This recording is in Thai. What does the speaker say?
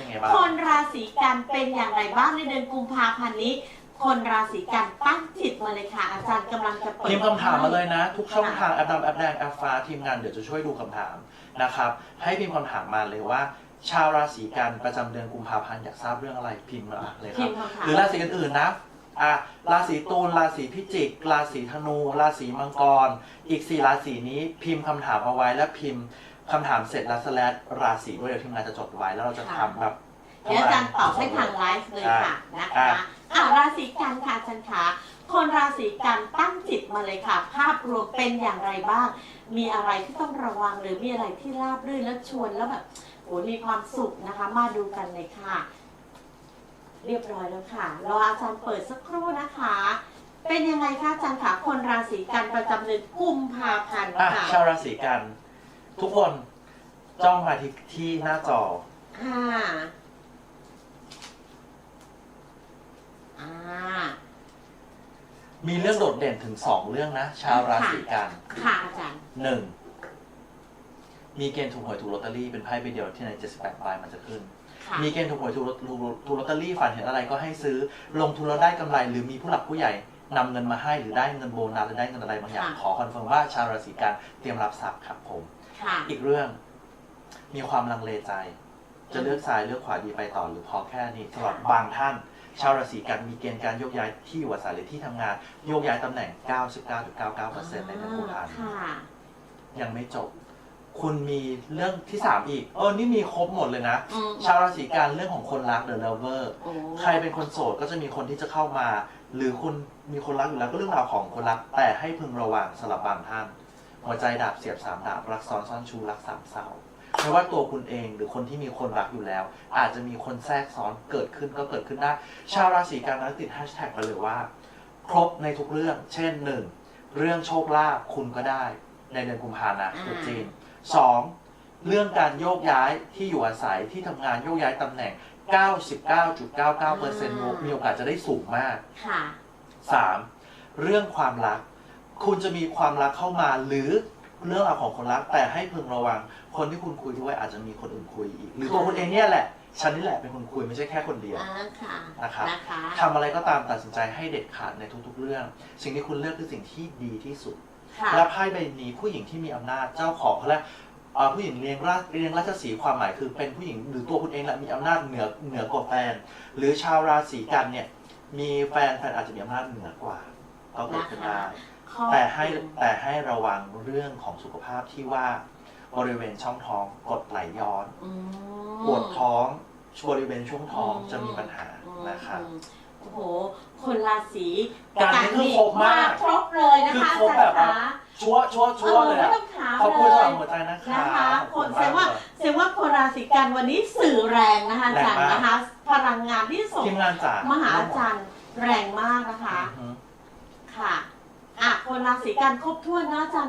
เป็นไงบ้างคนราศีกันเป็นอย่างไรบ้างในเดือนกุมภาพันธ์นี้ คนราศีกันตั้งจิตมาเลยค่ะ อาจารย์กำลังจะเปิด พิมพ์คำถามมาเลยนะ ทุกช่องทางแอปดำแอปแดงแอปฟ้าทีมงานเดี๋ยวจะช่วยดูคำถามนะครับให้พิมพ์คำถามมาเลยว่า ชาวราศีกันประจำเดือนกุมภาพันธ์อยากทราบเรื่องอะไรพิมพ์มาเลยคพิรับ มพ์คำถาม หรือราศีอื่นๆนะอะราศีตุล ราศีพิจิก ราศีธนู ราศีมังกร อีกสี่ราศีนี้พิมพ์คำถามเอาไว้แล้วพิมพ์ คำถามเสร็จแล้วสแลดราศีด้วยเดี๋ยวทีมงานจะจดไว้แล้วเราจะทำแบบเดี๋ยวอาจารย์ตอบให้ทางไลฟ์เลยค่ะนะคะอะอะราศีกันค่ะอาจารย์คะคนราศีกันตั้งจิตมาเลยค่ะ ภาพรวมเป็นอย่างไรบ้าง มีอะไรที่ต้องระวังหรือมีอะไรที่ราบรื่นแล้วชวนแล้วแบบโอ้มีความสุขนะคะ มาดูกันเลยค่ะ เรียบร้อยแล้วค่ะรออาจารย์เปิดสักครู่นะคะ เป็นยังไงคะอาจารย์คะคนราศีกันประจำเดือนกุมภาพันธ์อะค่ะชาวราศีกันทุกคน จ้องมาที่ที่หน้าจอค่ะอ่า มีเรื่องโดดเด่นถึงสองเรื่องนะ ชาวราศีกันค่ะอาจารย์ หนึ่งมีเกณฑ์ถูกหวยถูกลอตเตอรี่เป็นไพ่ใบเดียวที่ใน78ใบมันจะขึ้น ค่ะ มีเกณฑ์ถูกหวยถูกถูกถูกลอตเตอรี่ฝันเห็นอะไรก็ให้ซื้อ ลงทุนแล้วได้กำไร หรือมีผู้หลักผู้ใหญ่นำเงินมาให้หรือได้เงินโบนัสหรือได้เงินอะไรบางอย่าง ค่ะ ขอคอนเฟิร์มว่าชาวราศีกันเตรียมรับทรัพย์ครับผม ค่ะ อีกเรื่อง มีความลังเลใจ จะเลือกซ้ายเลือกขวาดีไปต่อหรือพอแค่นี้สำหรับบางท่าน ชาวราศีกันมีเกณฑ์การโยกย้ายที่อยู่อาศัยหรือที่ทำงาน โยกย้ายตำแหน่ง 99.99%ในเดือนกุมภาพันธ์ค่ะยังไม่จบ คุณมีเรื่องที่ 3 อีก เออ นี่มีครบหมดเลยนะ อืมชาวราศีกันเรื่องของคนรัก The Lover โอ้ใครเป็นคนโสดก็จะมีคนที่จะเข้ามา หรือคุณมีคนรักอยู่แล้วก็เรื่องราวของคนรัก แต่ให้พึงระวังสำหรับบางท่าน หัวใจดาบเสียบสามดาบรักซ้อนซ่อนชูรักสามเศร้า ไม่ว่าตัวคุณเองหรือคนที่มีคนรักอยู่แล้ว อาจจะมีคนแทรกซ้อนเกิดขึ้นก็เกิดขึ้นได้ ชาวราศีกันนั้นติดแฮชแท็กไปเลยว่า ครบในทุกเรื่อง เช่นหนึ่งเรื่องโชคลาภคุณก็ได้ ในเดือนกุมภานะตรุษจีนสองเรื่องการโยกย้ายที่อยู่อาศัยที่ทำงานโยกย้ายตำแหน่ง 99.99%มีโอกาสจะได้สูงมากค่ะ 3. เรื่องความรัก คุณจะมีความรักเข้ามาหรือ เรื่องราวของคนรักแต่ให้พึงระวัง คนที่คุณคุยด้วยอาจจะมีคนอื่นคุยอีก หรือตัวคุณเองเนี่ยแหละฉันนี่แหละเป็นคนคุยไม่ใช่แค่คนเดียว อ่าค่ะนะครับ นะคะทำอะไรก็ตามตัดสินใจให้เด็ดขาดในทุก ๆ เรื่อง สิ่งที่คุณเลือกคือสิ่งที่ดีที่สุด ค่ะและไพ่ใบนี้ผู้หญิงที่มีอำนาจเจ้าของเขาเรียกเอ่อผู้หญิงเรียงราชเรียงราชสีห์ความหมายคือเป็นผู้หญิงหรือตัวคุณเองแหละมีอำนาจเหนือเหนือกว่าแฟน หรือชาวราศีกันเนี่ยมีแฟนแฟนอาจจะมีอำนาจเหนือกว่าก็เกิดขึ้นได้ ข้อแต่ให้แต่ให้ระวังเรื่องของสุขภาพที่ว่าบริเวณช่องท้องกดไหลย้อนอืม ปวดท้องบริเวณช่วงท้องอืม จะมีปัญหานะครับอืมโอ้โห คนราศีการนี่คือครบมากครบเลยนะคือคะครบแบบอาจารย์คะชัวร์ชัวร์ชัวร์เลยไม่อะต้องถามขอบคุณเลสำหยรับหัวใจนะคะนะคะขอบคคุนณแสดมากงว่าเลย แสดงว่าคนราศีกันวันนี้สื่อแรงนะคะอาจารย์แรงมาก นะคะ พลังงานที่ส่งทีมงานจ๋ามหาอาจารย์แรงมากนะคะ อือฮึค่ะ อะคนราศีกันครบถ้วนนะอาจารย์